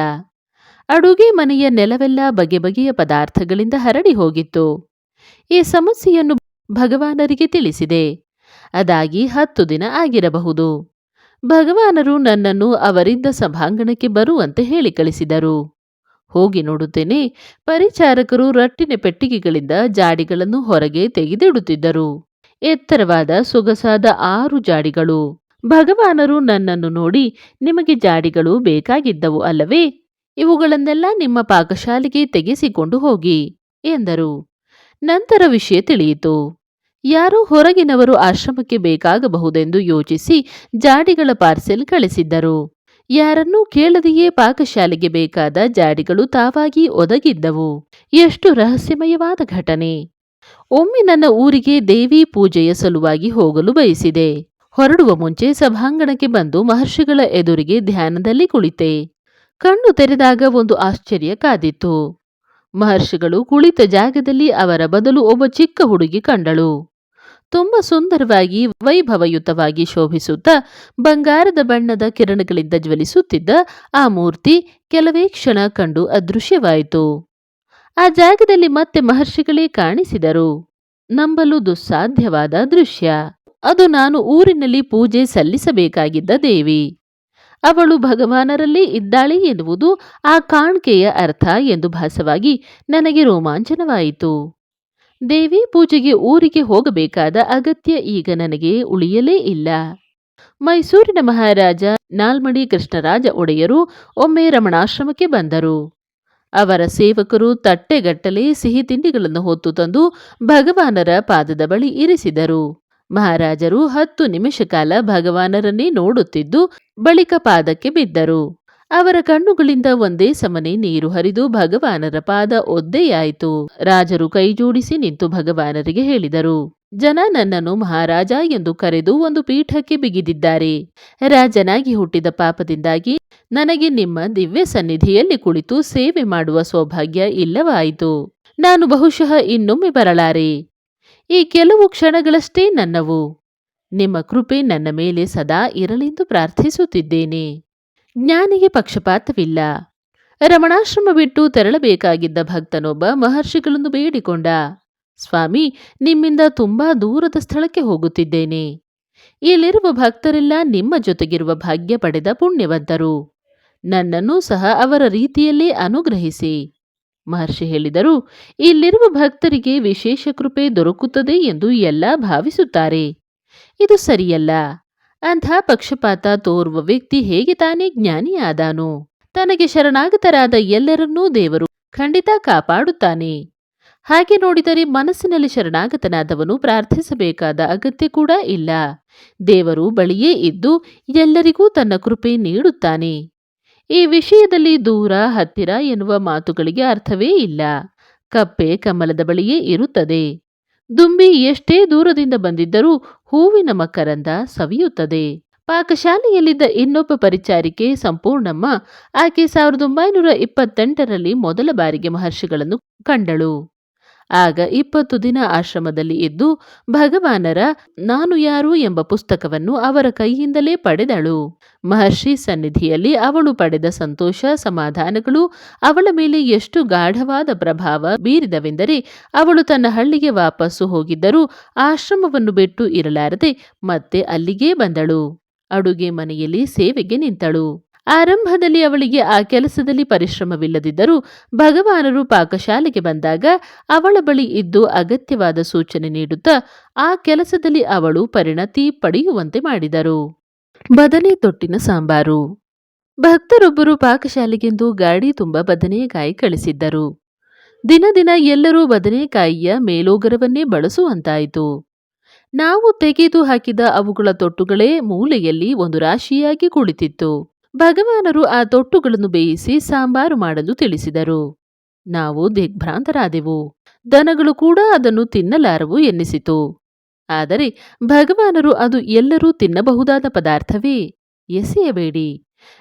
Speaker 1: ಅಡುಗೆ ಮನೆಯ ನೆಲವೆಲ್ಲ ಬಗೆ ಬಗೆಯ ಪದಾರ್ಥಗಳಿಂದ ಹರಡಿ ಹೋಗಿತ್ತು. ಈ ಸಮಸ್ಯೆಯನ್ನು ಭಗವಾನರಿಗೆ ತಿಳಿಸಿದೆ. ಅದಾಗಿ ಹತ್ತು ದಿನ ಆಗಿರಬಹುದು. ಭಗವಾನರು ನನ್ನನ್ನು ಅವರಿದ್ದ ಸಭಾಂಗಣಕ್ಕೆ ಬರುವಂತೆ ಹೇಳಿ ಕಳಿಸಿದರು. ಹೋಗಿ ನೋಡುತ್ತೇನೆ, ಪರಿಚಾರಕರು ರಟ್ಟಿನ ಪೆಟ್ಟಿಗೆಗಳಿಂದ ಜಾಡಿಗಳನ್ನು ಹೊರಗೆ ತೆಗೆದಿಡುತ್ತಿದ್ದರು. ಎತ್ತರವಾದ ಸೊಗಸಾದ ಆರು ಜಾಡಿಗಳು. ಭಗವಾನರು ನನ್ನನ್ನು ನೋಡಿ, ನಿಮಗೆ ಜಾಡಿಗಳು ಬೇಕಾಗಿದ್ದವು ಅಲ್ಲವೇ? ಇವುಗಳನ್ನೆಲ್ಲ ನಿಮ್ಮ ಪಾಕಶಾಲೆಗೆ ತೆಗೆಸಿಕೊಂಡು ಹೋಗಿ, ಎಂದರು. ನಂತರ ವಿಷಯ ತಿಳಿಯಿತು. ಯಾರೋ ಹೊರಗಿನವರು ಆಶ್ರಮಕ್ಕೆ ಬೇಕಾಗಬಹುದೆಂದು ಯೋಚಿಸಿ ಜಾಡಿಗಳ ಪಾರ್ಸೆಲ್ ಕಳಿಸಿದ್ದರು. ಯಾರನ್ನೂ ಕೇಳದೆಯೇ ಪಾಕಶಾಲೆಗೆ ಬೇಕಾದ ಜಾಡಿಗಳು ತಾವಾಗಿ ಒದಗಿದ್ದವು. ಎಷ್ಟು ರಹಸ್ಯಮಯವಾದ ಘಟನೆ. ಒಮ್ಮೆ ನನ್ನ ಊರಿಗೆ ದೇವಿ ಪೂಜೆಯ ಸಲುವಾಗಿ ಹೋಗಲು ಬಯಸಿದೆ. ಹೊರಡುವ ಮುಂಚೆ ಸಭಾಂಗಣಕ್ಕೆ ಬಂದು ಮಹರ್ಷಿಗಳ ಎದುರಿಗೆ ಧ್ಯಾನದಲ್ಲಿ ಕುಳಿತೆ. ಕಣ್ಣು ತೆರೆದಾಗ ಒಂದು ಆಶ್ಚರ್ಯ ಕಾದಿತ್ತು. ಮಹರ್ಷಿಗಳು ಕುಳಿತ ಜಾಗದಲ್ಲಿ ಅವರ ಬದಲು ಒಬ್ಬ ಚಿಕ್ಕ ಹುಡುಗಿ ಕಂಡಳು. ತುಂಬ ಸುಂದರವಾಗಿ ವೈಭವಯುತವಾಗಿ ಶೋಭಿಸುತ್ತಾ ಬಂಗಾರದ ಬಣ್ಣದ ಕಿರಣಗಳಿಂದ ಜ್ವಲಿಸುತ್ತಿದ್ದ ಆ ಮೂರ್ತಿ ಕೆಲವೇ ಕ್ಷಣ ಕಂಡು ಅದೃಶ್ಯವಾಯಿತು. ಆ ಜಾಗದಲ್ಲಿ ಮತ್ತೆ ಮಹರ್ಷಿಗಳೇ ಕಾಣಿಸಿದರು. ನಂಬಲು ದುಸ್ಸಾಧ್ಯವಾದ ದೃಶ್ಯ. ಅದು ನಾನು ಊರಿನಲ್ಲಿ ಪೂಜೆ ಸಲ್ಲಿಸಬೇಕಾಗಿದ್ದ ದೇವಿ. ಅವಳು ಭಗವಾನರಲ್ಲಿ ಇದ್ದಾಳೆ ಎನ್ನುವುದು ಆ ಕಾಣ್ಕೆಯ ಅರ್ಥ ಎಂದು ಭಾಸವಾಗಿ ನನಗೆ ರೋಮಾಂಚನವಾಯಿತು. ದೇವಿ ಪೂಜೆಗೆ ಊರಿಗೆ ಹೋಗಬೇಕಾದ ಅಗತ್ಯ ಈಗ ನನಗೆ ಉಳಿಯಲೇ ಇಲ್ಲ. ಮೈಸೂರಿನ ಮಹಾರಾಜ ನಾಲ್ಮಡಿ ಕೃಷ್ಣರಾಜ ಒಡೆಯರು ಒಮ್ಮೆ ರಮಣಾಶ್ರಮಕ್ಕೆ ಬಂದರು. ಅವರ ಸೇವಕರು ತಟ್ಟೆಗಟ್ಟಲೆ ಸಿಹಿ ತಿಂಡಿಗಳನ್ನು ಹೊತ್ತು ತಂದು ಭಗವಾನರ ಪಾದದ ಬಳಿ ಇರಿಸಿದರು. ಮಹಾರಾಜರು ಹತ್ತು ನಿಮಿಷ ಕಾಲ ಭಗವಾನರನ್ನೇ ನೋಡುತ್ತಿದ್ದು ಬಳಿಕ ಪಾದಕ್ಕೆ ಬಿದ್ದರು. ಅವರ ಕಣ್ಣುಗಳಿಂದ ಒಂದೇ ಸಮನೆ ನೀರು ಹರಿದು ಭಗವಾನರ ಪಾದ ಒದ್ದೆಯಾಯಿತು. ರಾಜರು ಕೈಜೋಡಿಸಿ ನಿಂತು ಭಗವಾನರಿಗೆ ಹೇಳಿದರು, ಜನ ನನ್ನನ್ನು ಮಹಾರಾಜ ಎಂದು ಕರೆದು ಒಂದು ಪೀಠಕ್ಕೆ ಬಿಗಿದಿದ್ದಾರೆ. ರಾಜನಾಗಿ ಹುಟ್ಟಿದ ಪಾಪದಿಂದಾಗಿ ನನಗೆ ನಿಮ್ಮ ದಿವ್ಯ ಸನ್ನಿಧಿಯಲ್ಲಿ ಕುಳಿತು ಸೇವೆ ಮಾಡುವ ಸೌಭಾಗ್ಯ ಇಲ್ಲವಾಯಿತು. ನಾನು ಬಹುಶಃ ಇನ್ನೊಮ್ಮೆ ಬರಲಾರೆ. ಈ ಕೆಲವು ಕ್ಷಣಗಳಷ್ಟೇ ನನ್ನವು. ನಿಮ್ಮ ಕೃಪೆ ನನ್ನ ಮೇಲೆ ಸದಾ ಇರಲೆಂದು ಪ್ರಾರ್ಥಿಸುತ್ತಿದ್ದೇನೆ. ಜ್ಞಾನಿಗೆ ಪಕ್ಷಪಾತವಿಲ್ಲ. ರಮಣಾಶ್ರಮ ಬಿಟ್ಟು ತೆರಳಬೇಕಾಗಿದ್ದ ಭಕ್ತನೊಬ್ಬ ಮಹರ್ಷಿಗಳನ್ನು ಬೇಡಿಕೊಂಡ. ಸ್ವಾಮಿ, ನಿಮ್ಮಿಂದ ತುಂಬಾ ದೂರದ ಸ್ಥಳಕ್ಕೆ ಹೋಗುತ್ತಿದ್ದೇನೆ. ಇಲ್ಲಿರುವ ಭಕ್ತರೆಲ್ಲ ನಿಮ್ಮ ಜೊತೆಗಿರುವ ಭಾಗ್ಯ ಪಡೆದ ಪುಣ್ಯವಂತರು. ನನ್ನನ್ನೂ ಸಹ ಅವರ ರೀತಿಯಲ್ಲೇ ಅನುಗ್ರಹಿಸಿ. ಮಹರ್ಷಿ ಹೇಳಿದರು, ಇಲ್ಲಿರುವ ಭಕ್ತರಿಗೆ ವಿಶೇಷ ಕೃಪೆ ದೊರಕುತ್ತದೆ ಎಂದು ಎಲ್ಲ ಭಾವಿಸುತ್ತಾರೆ. ಇದು ಸರಿಯಲ್ಲ. ಅಂಥ ಪಕ್ಷಪಾತ ತೋರುವ ವ್ಯಕ್ತಿ ಹೇಗೆ ತಾನೇ ಜ್ಞಾನಿಯಾದಾನು, ತನಗೆ ಶರಣಾಗತರಾದ ಎಲ್ಲರನ್ನೂ ದೇವರು ಖಂಡಿತ ಕಾಪಾಡುತ್ತಾನೆ. ಹಾಗೆ ನೋಡಿದರೆ ಮನಸ್ಸಿನಲ್ಲಿ ಶರಣಾಗತನಾದವನು ಪ್ರಾರ್ಥಿಸಬೇಕಾದ ಅಗತ್ಯ ಕೂಡ ಇಲ್ಲ. ದೇವರು ಬಳಿಯೇ ಇದ್ದು ಎಲ್ಲರಿಗೂ ತನ್ನ ಕೃಪೆ ನೀಡುತ್ತಾನೆ. ಈ ವಿಷಯದಲ್ಲಿ ದೂರ, ಹತ್ತಿರ ಎನ್ನುವ ಮಾತುಗಳಿಗೆ ಅರ್ಥವೇ ಇಲ್ಲ. ಕಪ್ಪೆ ಕಮಲದ ಬಳಿಯೇ ಇರುತ್ತದೆ. ದುಂಬಿ ಎಷ್ಟೇ ದೂರದಿಂದ ಬಂದಿದ್ದರೂ ಹೂವಿನ ಮಕರಂದ ಸವಿಯುತ್ತದೆ. ಪಾಕಶಾಲೆಯಲ್ಲಿದ್ದ ಇನ್ನೊಬ್ಬ ಪರಿಚಾರಿಕೆ ಸಂಪೂರ್ಣಮ್ಮ. ಆಕೆ ಸಾವಿರದ ಒಂಬೈನೂರ ಇಪ್ಪತ್ತೆಂಟರಲ್ಲಿ ಮೊದಲ ಬಾರಿಗೆ ಮಹರ್ಷಿಗಳನ್ನು ಕಂಡಳು. ಆಗ ಇಪ್ಪತ್ತು ದಿನ ಆಶ್ರಮದಲ್ಲಿ ಇದ್ದು ಭಗವಾನರ ನಾನು ಯಾರು ಎಂಬ ಪುಸ್ತಕವನ್ನು ಅವರ ಕೈಯಿಂದಲೇ ಪಡೆದಳು. ಮಹರ್ಷಿ ಸನ್ನಿಧಿಯಲ್ಲಿ ಅವಳು ಪಡೆದ ಸಂತೋಷ, ಸಮಾಧಾನಗಳು, ಅವಳ ಮೇಲೆ ಎಷ್ಟು ಗಾಢವಾದ ಪ್ರಭಾವ ಬೀರಿದವೆಂದರೆ ಅವಳು ತನ್ನ ಹಳ್ಳಿಗೆ ವಾಪಸ್ಸು ಹೋಗಿದ್ದರೂ ಆಶ್ರಮವನ್ನು ಬಿಟ್ಟು ಇರಲಾರದೆ ಮತ್ತೆ ಅಲ್ಲಿಗೇ ಬಂದಳು. ಅಡುಗೆ ಮನೆಯಲ್ಲಿ ಸೇವೆಗೆ ನಿಂತಳು. ಆರಂಭದಲ್ಲಿ ಅವಳಿಗೆ ಆ ಕೆಲಸದಲ್ಲಿ ಪರಿಶ್ರಮವಿಲ್ಲದಿದ್ದರೂ ಭಗವಾನರು ಪಾಕಶಾಲೆಗೆ ಬಂದಾಗ ಅವಳ ಬಳಿ ಇದ್ದು ಅಗತ್ಯವಾದ ಸೂಚನೆ ನೀಡುತ್ತಾ ಆ ಕೆಲಸದಲ್ಲಿ ಅವಳು ಪರಿಣತಿ ಪಡೆಯುವಂತೆ ಮಾಡಿದರು. ಬದನೆ ತೊಟ್ಟಿನ ಸಾಂಬಾರು. ಭಕ್ತರೊಬ್ಬರು ಪಾಕಶಾಲೆಗೆಂದು ಗಾಡಿ ತುಂಬ ಬದನೆಕಾಯಿ ಕಳಿಸಿದ್ದರು. ದಿನ ದಿನ ಎಲ್ಲರೂ ಬದನೆಕಾಯಿಯ ಮೇಲೋಗರವನ್ನೇ ಬಳಸುವಂತಾಯಿತು. ನಾವು ತೆಗೆದು ಹಾಕಿದ ಅವುಗಳ ತೊಟ್ಟುಗಳೇ ಮೂಲೆಯಲ್ಲಿ ಒಂದು ರಾಶಿಯಾಗಿ ಕುಳಿತಿತ್ತು. ಭಗವಾನರು ಆ ತೊಟ್ಟುಗಳನ್ನು ಬೇಯಿಸಿ ಸಾಂಬಾರು ಮಾಡಲು ತಿಳಿಸಿದರು. ನಾವು ದಿಗ್ಭ್ರಾಂತರಾದೆವು. ದನಗಳು ಕೂಡ ಅದನ್ನು ತಿನ್ನಲಾರವು ಎನ್ನಿಸಿತು. ಆದರೆ ಭಗವಾನರು ಅದು ಎಲ್ಲರೂ ತಿನ್ನಬಹುದಾದ ಪದಾರ್ಥವೇ? ಎಸೆಯಬೇಡಿ.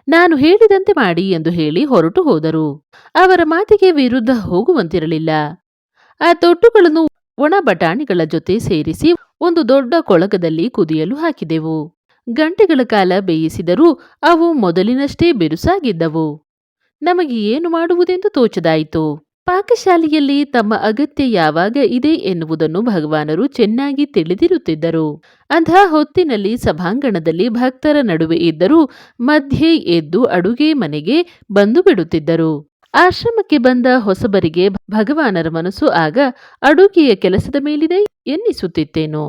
Speaker 1: ನಾನು ಹೇಳಿದಂತೆ ಮಾಡಿ ಎಂದು ಹೇಳಿ ಹೊರಟು ಹೋದರು. ಅವರ ಮಾತಿಗೆ ವಿರುದ್ಧ ಹೋಗುವಂತಿರಲಿಲ್ಲ. ಆ ತೊಟ್ಟುಗಳನ್ನು ಒಣ ಬಟಾಣಿಗಳ ಜೊತೆ ಸೇರಿಸಿ ಒಂದು ದೊಡ್ಡ ಕೊಳಗದಲ್ಲಿ ಕುದಿಯಲು ಹಾಕಿದೆವು. ಗಂಟೆಗಳ ಕಾಲ ಬೇಯಿಸಿದರೂ ಅವು ಮೊದಲಿನಷ್ಟೇ ಬಿರುಸಾಗಿದ್ದವು. ನಮಗೆ ಏನು ಮಾಡುವುದೆಂದು ತೋಚದಾಯಿತು. ಪಾಕಶಾಲೆಯಲ್ಲಿ ತಮ್ಮ ಅಗತ್ಯ ಯಾವಾಗ ಇದೆ ಎನ್ನುವುದನ್ನು ಭಗವಾನರು ಚೆನ್ನಾಗಿ ತಿಳಿದಿರುತ್ತಿದ್ದರು. ಅಂಧ ಹೊತ್ತಿನಲ್ಲಿ ಸಭಾಂಗಣದಲ್ಲಿ ಭಕ್ತರ ನಡುವೆ ಇದ್ದರೂ ಮಧ್ಯೆ ಎದ್ದು ಅಡುಗೆ ಮನೆಗೆ ಬಂದು ಬಿಡುತ್ತಿದ್ದರು. ಆಶ್ರಮಕ್ಕೆ ಬಂದ ಹೊಸಬರಿಗೆ ಭಗವಾನರ ಮನಸ್ಸು ಆಗ ಅಡುಗೆಯ ಕೆಲಸದ ಮೇಲಿದೆ ಎನ್ನಿಸುತ್ತಿತ್ತೇನೋ.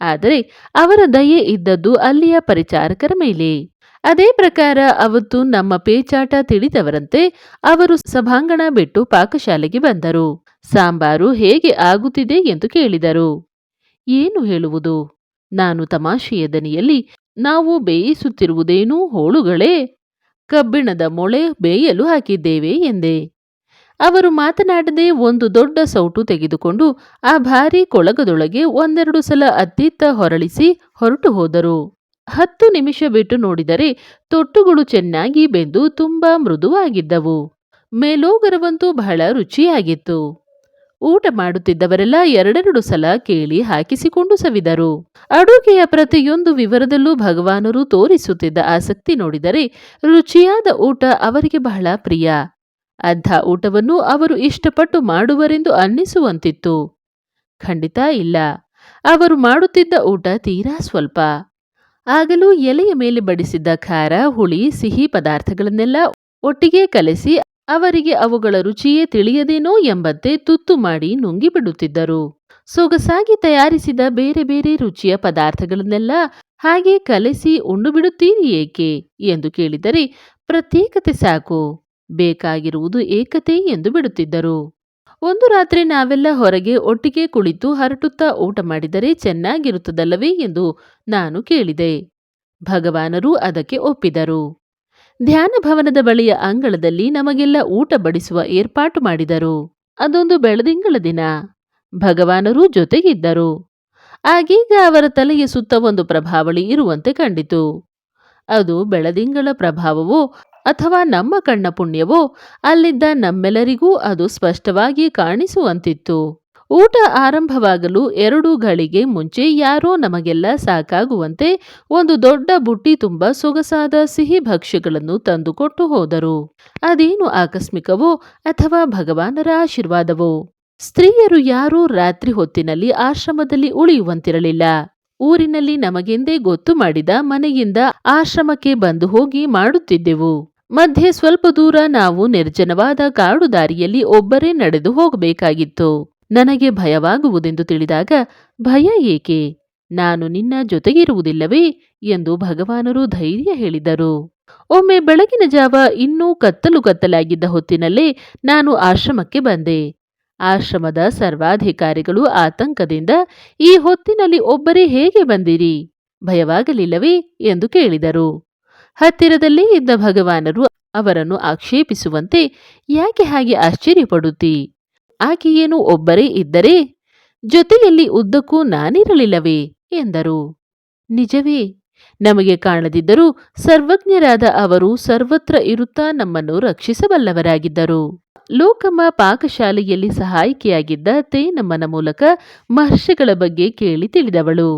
Speaker 1: ಆದರೆ ಅವರ ದಯೆ ಇದ್ದದ್ದು ಅಲ್ಲಿಯ ಪರಿಚಾರಕರ ಮೇಲೆ. ಅದೇ ಪ್ರಕಾರ ಅವತ್ತು ನಮ್ಮ ಪೇಚಾಟ ತಿಳಿದವರಂತೆ ಅವರು ಸಭಾಂಗಣ ಬಿಟ್ಟು ಪಾಕಶಾಲೆಗೆ ಬಂದರು. ಸಾಂಬಾರು ಹೇಗೆ ಆಗುತ್ತಿದೆ ಎಂದು ಕೇಳಿದರು. ಏನು ಹೇಳುವುದು? ನಾನು ತಮಾಷೆಯ ದನಿಯಲ್ಲಿ ನಾವು ಬೇಯಿಸುತ್ತಿರುವುದೇನೂ ಹೋಳುಗಳೇ? ಕಬ್ಬಿಣದ ಮೊಳೆ ಬೇಯಲು ಹಾಕಿದ್ದೇವೆ ಎಂದೆ. ಅವರು ಮಾತನಾಡದೆ ಒಂದು ದೊಡ್ಡ ಸೌಟು ತೆಗೆದುಕೊಂಡು ಆ ಭಾರೀ ಕೊಳಗದೊಳಗೆ ಒಂದೆರಡು ಸಲ ಅತ್ತಿತ್ತ ಹೊರಳಿಸಿ ಹೊರಟು ಹೋದರು. ಹತ್ತು ನಿಮಿಷ ಬಿಟ್ಟು ನೋಡಿದರೆ ತೊಟ್ಟುಗಳು ಚೆನ್ನಾಗಿ ಬೆಂದು ತುಂಬಾ ಮೃದುವಾಗಿದ್ದವು. ಮೇಲೋಗರವಂತೂ ಬಹಳ ರುಚಿಯಾಗಿತ್ತು. ಊಟ ಮಾಡುತ್ತಿದ್ದವರೆಲ್ಲ ಎರಡೆರಡು ಸಲ ಕೇಳಿ ಹಾಕಿಸಿಕೊಂಡು ಸವಿದರು. ಅಡುಗೆಯ ಪ್ರತಿಯೊಂದು ವಿವರದಲ್ಲೂ ಭಗವಾನರು ತೋರಿಸುತ್ತಿದ್ದ ಆಸಕ್ತಿ ನೋಡಿದರೆ ರುಚಿಯಾದ ಊಟ ಅವರಿಗೆ ಬಹಳ ಪ್ರಿಯ. ಅಂಥ ಊಟವನ್ನು ಅವರು ಇಷ್ಟಪಟ್ಟು ಮಾಡುವರೆಂದು ಅನ್ನಿಸುವಂತಿತ್ತು. ಖಂಡಿತ ಇಲ್ಲ. ಅವರು ಮಾಡುತ್ತಿದ್ದ ಊಟ ತೀರಾ ಸ್ವಲ್ಪ. ಆಗಲೂ ಎಲೆಯ ಮೇಲೆ ಬಡಿಸಿದ್ದ ಖಾರ, ಹುಳಿ, ಸಿಹಿ ಪದಾರ್ಥಗಳನ್ನೆಲ್ಲ ಒಟ್ಟಿಗೆ ಕಲೆಸಿ ಅವರಿಗೆ ಅವುಗಳ ರುಚಿಯೇ ತಿಳಿಯದೇನೋ ಎಂಬಂತೆ ತುತ್ತು ಮಾಡಿ ನುಂಗಿಬಿಡುತ್ತಿದ್ದರು. ಸೊಗಸಾಗಿ ತಯಾರಿಸಿದ ಬೇರೆ ಬೇರೆ ರುಚಿಯ ಪದಾರ್ಥಗಳನ್ನೆಲ್ಲ ಹಾಗೆ ಕಲೆಸಿ ಉಂಡು ಬಿಡುತ್ತೀರಿ ಏಕೆ? ಎಂದು ಕೇಳಿದರೆ, ಪ್ರತ್ಯೇಕತೆ ಸಾಕು. ಬೇಕಾಗಿರುವುದು ಏಕತೆ ಎಂದು ಬಿಡುತ್ತಿದ್ದರು. ಒಂದು ರಾತ್ರಿ ನಾವೆಲ್ಲ ಹೊರಗೆ ಒಟ್ಟಿಗೆ ಕುಳಿತು ಹರಟುತ್ತಾ ಊಟ ಮಾಡಿದರೆ ಚೆನ್ನಾಗಿರುತ್ತದಲ್ಲವೇ ಎಂದು ನಾನು ಕೇಳಿದೆ. ಭಗವಾನರು ಅದಕ್ಕೆ ಒಪ್ಪಿದರು. ಧ್ಯಾನ ಭವನದ ಬಳಿಯ ಅಂಗಳದಲ್ಲಿ ನಮಗೆಲ್ಲ ಊಟ ಬಡಿಸುವ ಏರ್ಪಾಟು ಮಾಡಿದರು. ಅದೊಂದು ಬೆಳದಿಂಗಳ ದಿನ. ಭಗವಾನರೂ ಜೊತೆಗಿದ್ದರು. ಆಗೀಗ ಅವರ ತಲೆಯ ಸುತ್ತ ಒಂದು ಪ್ರಭಾವಳಿ ಇರುವಂತೆ ಕಂಡಿತು. ಅದು ಬೆಳದಿಂಗಳ ಪ್ರಭಾವವೋ ಅಥವಾ ನಮ್ಮ ಕಣ್ಣ ಪುಣ್ಯವೋ, ಅಲ್ಲಿದ್ದ ನಮ್ಮೆಲ್ಲರಿಗೂ ಅದು ಸ್ಪಷ್ಟವಾಗಿ ಕಾಣಿಸುವಂತಿತ್ತು. ಊಟ ಆರಂಭವಾಗಲು ಎರಡು ಗಳಿಗೆ ಮುಂಚೆ ಯಾರೋ ನಮಗೆಲ್ಲ ಸಾಕಾಗುವಂತೆ ಒಂದು ದೊಡ್ಡ ಬುಟ್ಟಿ ತುಂಬ ಸೊಗಸಾದ ಸಿಹಿ ಭಕ್ಷ್ಯಗಳನ್ನು ತಂದುಕೊಟ್ಟು ಹೋದರು. ಅದೇನು ಆಕಸ್ಮಿಕವೋ ಅಥವಾ ಭಗವಾನರ ಆಶೀರ್ವಾದವೋ? ಸ್ತ್ರೀಯರು ಯಾರೂ ರಾತ್ರಿ ಹೊತ್ತಿನಲ್ಲಿ ಆಶ್ರಮದಲ್ಲಿ ಉಳಿಯುವಂತಿರಲಿಲ್ಲ. ಊರಿನಲ್ಲಿ ನಮಗೆಂದೇ ಗೊತ್ತು ಮಾಡಿದ ಮನೆಯಿಂದ ಆಶ್ರಮಕ್ಕೆ ಬಂದು ಹೋಗಿ ಮಾಡುತ್ತಿದ್ದೆವು. ಮಧ್ಯೆ ಸ್ವಲ್ಪ ದೂರ ನಾವು ನಿರ್ಜನವಾದ ಕಾಡು ದಾರಿಯಲ್ಲಿ ಒಬ್ಬರೇ ನಡೆದು ಹೋಗಬೇಕಾಗಿತ್ತು. ನನಗೆ ಭಯವಾಗುವುದೆಂದು ತಿಳಿದಾಗ, ಭಯ ಏಕೆ? ನಾನು ನಿನ್ನ ಜೊತೆಗಿರುವುದಿಲ್ಲವೇ? ಎಂದು ಭಗವಾನರು ಧೈರ್ಯ ಹೇಳಿದರು. ಒಮ್ಮೆ ಬೆಳಗಿನ ಜಾವ ಇನ್ನೂ ಕತ್ತಲು ಕತ್ತಲಾಗಿದ್ದ ಹೊತ್ತಿನಲ್ಲೇ ನಾನು ಆಶ್ರಮಕ್ಕೆ ಬಂದೆ. ಆಶ್ರಮದ ಸರ್ವಾಧಿಕಾರಿಗಳು ಆತಂಕದಿಂದ, ಈ ಹೊತ್ತಿನಲ್ಲಿ ಒಬ್ಬರೇ ಹೇಗೆ ಬಂದಿರಿ? ಭಯವಾಗಲಿಲ್ಲವೇ? ಎಂದು ಕೇಳಿದರು. ಹತ್ತಿರದಲ್ಲೇ ಇದ್ದ ಭಗವಾನರು ಅವರನ್ನು ಆಕ್ಷೇಪಿಸುವಂತೆ ಯಾಕೆ ಹಾಗೆ ಆಶ್ಚರ್ಯಪಡುತ್ತಿ ಆಕೆಯೇನು ಒಬ್ಬರೇ ಇದ್ದರೆ ಜೊತೆಯಲ್ಲಿ ಉದ್ದಕ್ಕೂ ನಾನಿರಲಿಲ್ಲವೇ? ಎಂದರು. ನಿಜವೇ, ನಮಗೆ ಕಾಣದಿದ್ದರೂ ಸರ್ವಜ್ಞರಾದ ಅವರು ಸರ್ವತ್ರ ಇರುತ್ತಾ ನಮ್ಮನ್ನು ರಕ್ಷಿಸಬಲ್ಲವರಾಗಿದ್ದರು. ಲೋಕಮ್ಮ ಪಾಕಶಾಲೆಯಲ್ಲಿ ಸಹಾಯಕಿಯಾಗಿದ್ದ ತೇನಮ್ಮನ ಮೂಲಕ ಮಹರ್ಷಿಗಳ ಬಗ್ಗೆ ಕೇಳಿ ತಿಳಿದವಳು.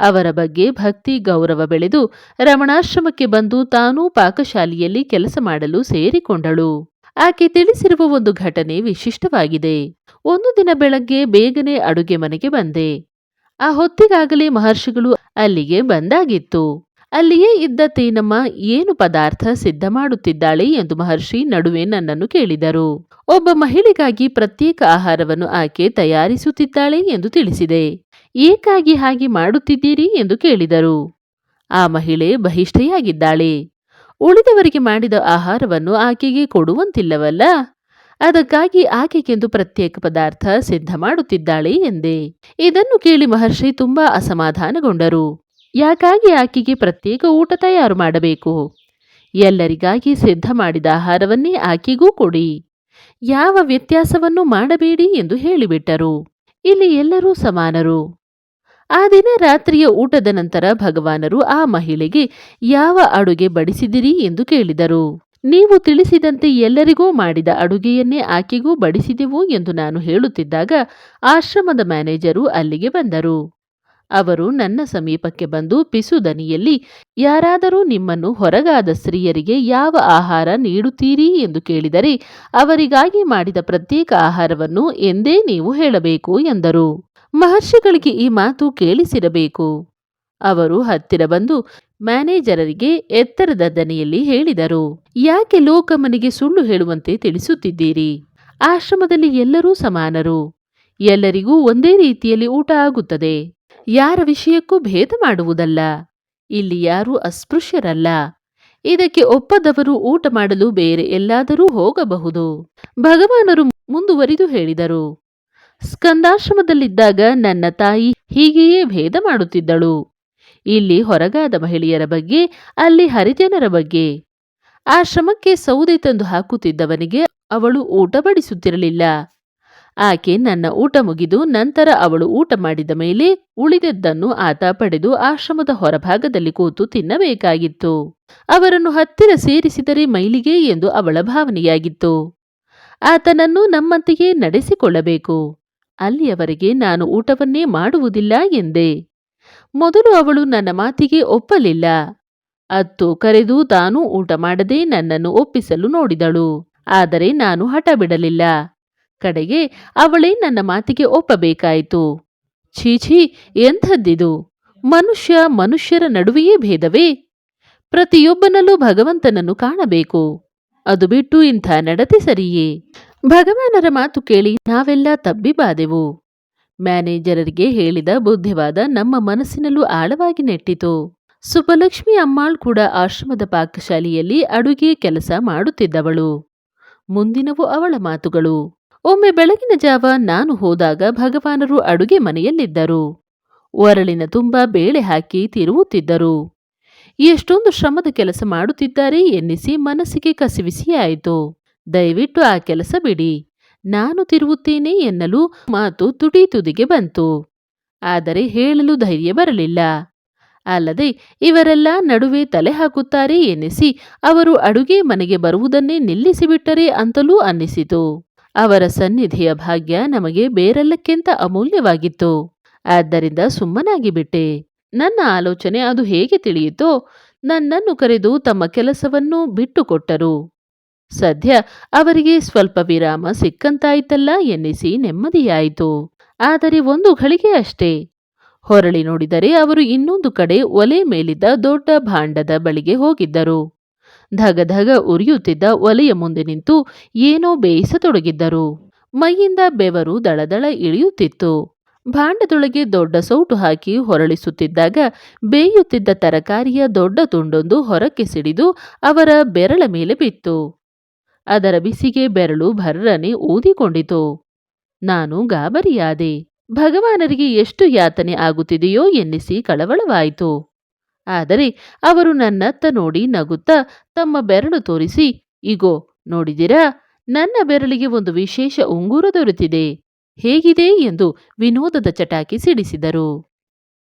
Speaker 1: ಅವರ ಬಗ್ಗೆ ಭಕ್ತಿ ಗೌರವ ಬೆಳೆದು ರಮಣಾಶ್ರಮಕ್ಕೆ ಬಂದು ತಾನೂ ಪಾಕಶಾಲೆಯಲ್ಲಿ ಕೆಲಸ ಮಾಡಲು ಸೇರಿಕೊಂಡಳು. ಆಕೆ ತಿಳಿಸಿರುವ ಒಂದು ಘಟನೆ ವಿಶಿಷ್ಟವಾಗಿದೆ. ಒಂದು ದಿನ ಬೆಳಗ್ಗೆ ಬೇಗನೆ ಅಡುಗೆ ಮನೆಗೆ ಬಂದೆ. ಆ ಹೊತ್ತಿಗಾಗಲೇ ಮಹರ್ಷಿಗಳು ಅಲ್ಲಿಗೆ ಬಂದಾಗಿತ್ತು. ಅಲ್ಲಿಯೇ ಇದ್ದ ತೇನಮ್ಮ ಏನು ಪದಾರ್ಥ ಸಿದ್ಧ ಮಾಡುತ್ತಿದ್ದಾಳೆ ಎಂದು ಮಹರ್ಷಿ ನಡುವೆ ನನ್ನನ್ನು ಕೇಳಿದರು. ಒಬ್ಬ ಮಹಿಳೆಗಾಗಿ ಪ್ರತ್ಯೇಕ ಆಹಾರವನ್ನು ಆಕೆ ತಯಾರಿಸುತ್ತಿದ್ದಾಳೆ ಎಂದು ತಿಳಿಸಿದೆ. ಏಕಾಗಿ ಹಾಗೆ ಮಾಡುತ್ತಿದ್ದೀರಿ ಎಂದು ಕೇಳಿದರು. ಆ ಮಹಿಳೆ ಬಹಿಷ್ಠೆಯಾಗಿದ್ದಾಳೆ. ಉಳಿದವರಿಗೆ ಮಾಡಿದ ಆಹಾರವನ್ನು ಆಕೆಗೆ ಕೊಡುವಂತಿಲ್ಲವಲ್ಲ? ಅದಕ್ಕಾಗಿ ಆಕೆಗೆಂದು ಪ್ರತ್ಯೇಕ ಪದಾರ್ಥ ಸಿದ್ಧ ಮಾಡುತ್ತಿದ್ದಾಳೆ ಎಂದೆ. ಇದನ್ನು ಕೇಳಿ ಮಹರ್ಷಿ ತುಂಬಾ ಅಸಮಾಧಾನಗೊಂಡರು. ಯಾಕಾಗಿ ಆಕೆಗೆ ಪ್ರತ್ಯೇಕ ಊಟ ತಯಾರು ಮಾಡಬೇಕು? ಎಲ್ಲರಿಗಾಗಿ ಸಿದ್ಧ ಮಾಡಿದ ಆಹಾರವನ್ನೇ ಆಕೆಗೂ ಕೊಡಿ. ಯಾವ ವ್ಯತ್ಯಾಸವನ್ನು ಮಾಡಬೇಡಿ ಎಂದು ಹೇಳಿಬಿಟ್ಟರು. ಇಲ್ಲಿ ಎಲ್ಲರೂ ಸಮಾನರು. ಆ ದಿನ ರಾತ್ರಿಯ ಊಟದ ನಂತರ ಭಗವಾನರು ಆ ಮಹಿಳೆಗೆ, ಯಾವ ಅಡುಗೆ ಬಡಿಸಿದಿರಿ ಎಂದು ಕೇಳಿದರು. ನೀವು ತಿಳಿಸಿದಂತೆ ಎಲ್ಲರಿಗೂ ಮಾಡಿದ ಅಡುಗೆಯನ್ನೇ ಆಕೆಗೂ ಬಡಿಸಿದೆವು ಎಂದು ನಾನು ಹೇಳುತ್ತಿದ್ದಾಗ ಆಶ್ರಮದ ಮ್ಯಾನೇಜರು ಅಲ್ಲಿಗೆ ಬಂದರು. ಅವರು ನನ್ನ ಸಮೀಪಕ್ಕೆ ಬಂದು ಪಿಸುದನಿಯಲ್ಲಿ ಯಾರಾದರೂ ನಿಮ್ಮನ್ನು ಹೊರಗಾದ ಸ್ತ್ರೀಯರಿಗೆ ಯಾವ ಆಹಾರ ನೀಡುತ್ತೀರಿ? ಎಂದು ಕೇಳಿದರೆ, ಅವರಿಗಾಗಿ ಮಾಡಿದ ಪ್ರತ್ಯೇಕ ಆಹಾರವನ್ನು ಎಂದೇ ನೀವು ಹೇಳಬೇಕು ಎಂದರು. ಮಹರ್ಷಿಗಳಿಗೆ ಈ ಮಾತು ಕೇಳಿಸಿರಬೇಕು. ಅವರು ಹತ್ತಿರ ಬಂದು ಮ್ಯಾನೇಜರರಿಗೆ ಎತ್ತರದ ದನಿಯಲ್ಲಿ ಹೇಳಿದರು, ಯಾಕೆ ಲೋಕಮನಿಗೆ ಸುಳ್ಳು ಹೇಳುವಂತೆ ತಿಳಿಸುತ್ತಿದ್ದೀರಿ? ಆಶ್ರಮದಲ್ಲಿ ಎಲ್ಲರೂ ಸಮಾನರು. ಎಲ್ಲರಿಗೂ ಒಂದೇ ರೀತಿಯಲ್ಲಿ ಊಟ ಆಗುತ್ತದೆ. ಯಾರ ವಿಷಯಕ್ಕೂ ಭೇದ ಮಾಡುವುದಲ್ಲ. ಇಲ್ಲಿ ಯಾರೂ ಅಸ್ಪೃಶ್ಯರಲ್ಲ. ಇದಕ್ಕೆ ಒಪ್ಪದವರು ಊಟ ಮಾಡಲು ಬೇರೆ ಎಲ್ಲಾದರೂ ಹೋಗಬಹುದು. ಭಗವಾನರು ಮುಂದುವರಿದು ಹೇಳಿದರು. ಸ್ಕಂದಾಶ್ರಮದಲ್ಲಿದ್ದಾಗ ನನ್ನ ತಾಯಿ ಹೀಗೆಯೇ ಭೇದ ಮಾಡುತ್ತಿದ್ದಳು. ಇಲ್ಲಿ ಹೊರಗಾದ ಮಹಿಳೆಯರ ಬಗ್ಗೆ, ಅಲ್ಲಿ ಹರಿಜನರ ಬಗ್ಗೆ. ಆಶ್ರಮಕ್ಕೆ ಸೌದೆ ತಂದು ಹಾಕುತ್ತಿದ್ದವನಿಗೆ ಅವಳು ಊಟ ಬಡಿಸುತ್ತಿರಲಿಲ್ಲ. ಆಕೆ ನನ್ನ ಊಟ ಮುಗಿದು ನಂತರ ಅವಳು ಊಟ ಮಾಡಿದ ಮೇಲೆ ಉಳಿದದ್ದನ್ನು ಆತ ಪಡೆದು ಆಶ್ರಮದ ಹೊರಭಾಗದಲ್ಲಿ ಕೂತು ತಿನ್ನಬೇಕಾಗಿತ್ತು. ಅವರನ್ನು ಹತ್ತಿರ ಸೇರಿಸಿದರೆ ಮೈಲಿಗೆ ಎಂದು ಅವಳ ಭಾವನೆಯಾಗಿತ್ತು. ಆತನನ್ನು ನಮ್ಮಂತೆಯೇ ನಡೆಸಿಕೊಳ್ಳಬೇಕು. ಅಲ್ಲಿಯವರೆಗೆ ನಾನು ಊಟವನ್ನೇ ಮಾಡುವುದಿಲ್ಲ ಎಂದೆ. ಮೊದಲು ಅವಳು ನನ್ನ ಮಾತಿಗೆ ಒಪ್ಪಲಿಲ್ಲ. ಅತ್ತು ಕರೆದು ತಾನೂ ಊಟ ಮಾಡದೆ ನನ್ನನ್ನು ಒಪ್ಪಿಸಲು ನೋಡಿದಳು. ಆದರೆ ನಾನು ಹಠ ಬಿಡಲಿಲ್ಲ ಕಡೆಗೆ ಅವಳೇ ನನ್ನ ಮಾತಿಗೆ ಒಪ್ಪಬೇಕಾಯಿತು. ಛೀಛಿ ಎಂಥದ್ದಿದು? ಮನುಷ್ಯ ಮನುಷ್ಯರ ನಡುವೆಯೇ ಭೇದವೇ? ಪ್ರತಿಯೊಬ್ಬನಲ್ಲೂ ಭಗವಂತನನ್ನು ಕಾಣಬೇಕು. ಅದು ಬಿಟ್ಟು ಇಂಥ ನಡತೆ ಸರಿಯೇ? ಭಗವಾನರ ಮಾತು ಕೇಳಿ ನಾವೆಲ್ಲ ತಬ್ಬಿಬಾದೆವು. ಮ್ಯಾನೇಜರರಿಗೆ ಹೇಳಿದ ಬುದ್ಧಿವಾದ ನಮ್ಮ ಮನಸ್ಸಿನಲ್ಲೂ ಆಳವಾಗಿ ನೆಟ್ಟಿತು. ಸುಬ್ಬಲಕ್ಷ್ಮಿ ಅಮ್ಮಾಳ್ ಕೂಡ ಆಶ್ರಮದ ಪಾಕಶಾಲೆಯಲ್ಲಿ ಅಡುಗೆ ಕೆಲಸ ಮಾಡುತ್ತಿದ್ದವಳು. ಮುಂದಿನವು ಅವಳ ಮಾತುಗಳು. ಒಮ್ಮೆ ಬೆಳಗಿನ ಜಾವ ನಾನು ಹೋದಾಗ ಭಗವಾನರು ಅಡುಗೆ ಮನೆಯಲ್ಲಿದ್ದರು. ಒರಳಿನ ತುಂಬ ಬೇಳೆ ಹಾಕಿ ತಿರುವುತ್ತಿದ್ದರು. ಎಷ್ಟೊಂದು ಶ್ರಮದ ಕೆಲಸ ಮಾಡುತ್ತಿದ್ದಾರೆ ಎನ್ನಿಸಿ ಮನಸ್ಸಿಗೆ ಕಸಿವಿಸಿಯಾಯಿತು. ದಯವಿಟ್ಟು ಆ ಕೆಲಸ ಬಿಡಿ. ನಾನು ತಿರುವುತ್ತೇನೆ ಎನ್ನಲು ಮಾತು ತುಟಿ ತುದಿಗೆ ಬಂತು. ಆದರೆ ಹೇಳಲು ಧೈರ್ಯ ಬರಲಿಲ್ಲ. ಅಲ್ಲದೆ ಇವರೆಲ್ಲ ನಡುವೆ ತಲೆ ಹಾಕುತ್ತಾರೆ ಎನ್ನಿಸಿ ಅವರು ಅಡುಗೆ ಮನೆಗೆ ಬರುವುದನ್ನೇ ನಿಲ್ಲಿಸಿಬಿಟ್ಟರೆ ಅಂತಲೂ ಅನ್ನಿಸಿತು. ಅವರ ಸನ್ನಿಧಿಯ ಭಾಗ್ಯ ನಮಗೆ ಬೇರೆಲ್ಲಕ್ಕಿಂತ ಅಮೂಲ್ಯವಾಗಿತ್ತು. ಆದ್ದರಿಂದ ಸುಮ್ಮನಾಗಿ ಬಿಟ್ಟೆ. ನನ್ನ ಆಲೋಚನೆ ಅದು ಹೇಗೆ ತಿಳಿಯಿತೋ, ನನ್ನನ್ನು ಕರೆದು ತಮ್ಮ ಕೆಲಸವನ್ನು ಬಿಟ್ಟುಕೊಟ್ಟರು. ಸದ್ಯ ಅವರಿಗೆ ಸ್ವಲ್ಪ ವಿರಾಮ ಸಿಕ್ಕಂತಾಯಿತಲ್ಲ ಎನ್ನಿಸಿ ನೆಮ್ಮದಿಯಾಯಿತು. ಆದರೆ ಒಂದು ಘಳಿಗೆ ಅಷ್ಟೇ. ಹೊರಳಿ ನೋಡಿದರೆ ಅವರು ಇನ್ನೊಂದು ಕಡೆ ಒಲೆ ಮೇಲಿದ್ದ ದೊಡ್ಡ ಭಾಂಡದ ಬಳಿಗೆ ಹೋಗಿದ್ದರು. ಧಗ ಧಗ ಉರಿಯುತ್ತಿದ್ದ ಒಲೆಯ ಮುಂದೆ ನಿಂತು ಏನೋ ಬೇಯಿಸತೊಡಗಿದ್ದರು. ಮೈಯಿಂದ ಬೆವರು ದಳದಳ ಇಳಿಯುತ್ತಿತ್ತು. ಭಾಂಡದೊಳಗೆ ದೊಡ್ಡ ಸೌಟು ಹಾಕಿ ಹೊರಳಿಸುತ್ತಿದ್ದಾಗ ಬೇಯುತ್ತಿದ್ದ ತರಕಾರಿಯ ದೊಡ್ಡ ತುಂಡೊಂದು ಹೊರಕ್ಕೆ ಸಿಡಿದು ಅವರ ಬೆರಳ ಮೇಲೆ ಬಿತ್ತು. ಅದರ ಬಿಸಿಗೆ ಬೆರಳು ಭರ್ರನೆ ಊದಿಕೊಂಡಿತು. ನಾನು ಗಾಬರಿಯಾದೆ. ಭಗವಾನರಿಗೆ ಎಷ್ಟು ಯಾತನೆ ಆಗುತ್ತಿದೆಯೋ ಎನ್ನಿಸಿ ಕಳವಳವಾಯಿತು. ಆದರೆ ಅವರು ನನ್ನತ್ತ ನೋಡಿ ನಗುತ್ತಾ ತಮ್ಮ ಬೆರಳು ತೋರಿಸಿ, ಇಗೋ, ನೋಡಿದಿರಾ? ನನ್ನ ಬೆರಳಿಗೆ ಒಂದು ವಿಶೇಷ ಉಂಗುರ ದೊರೆತಿದೆ. ಹೇಗಿದೆ? ಎಂದು ವಿನೋದದ ಚಟಾಕಿ ಸಿಡಿಸಿದರು.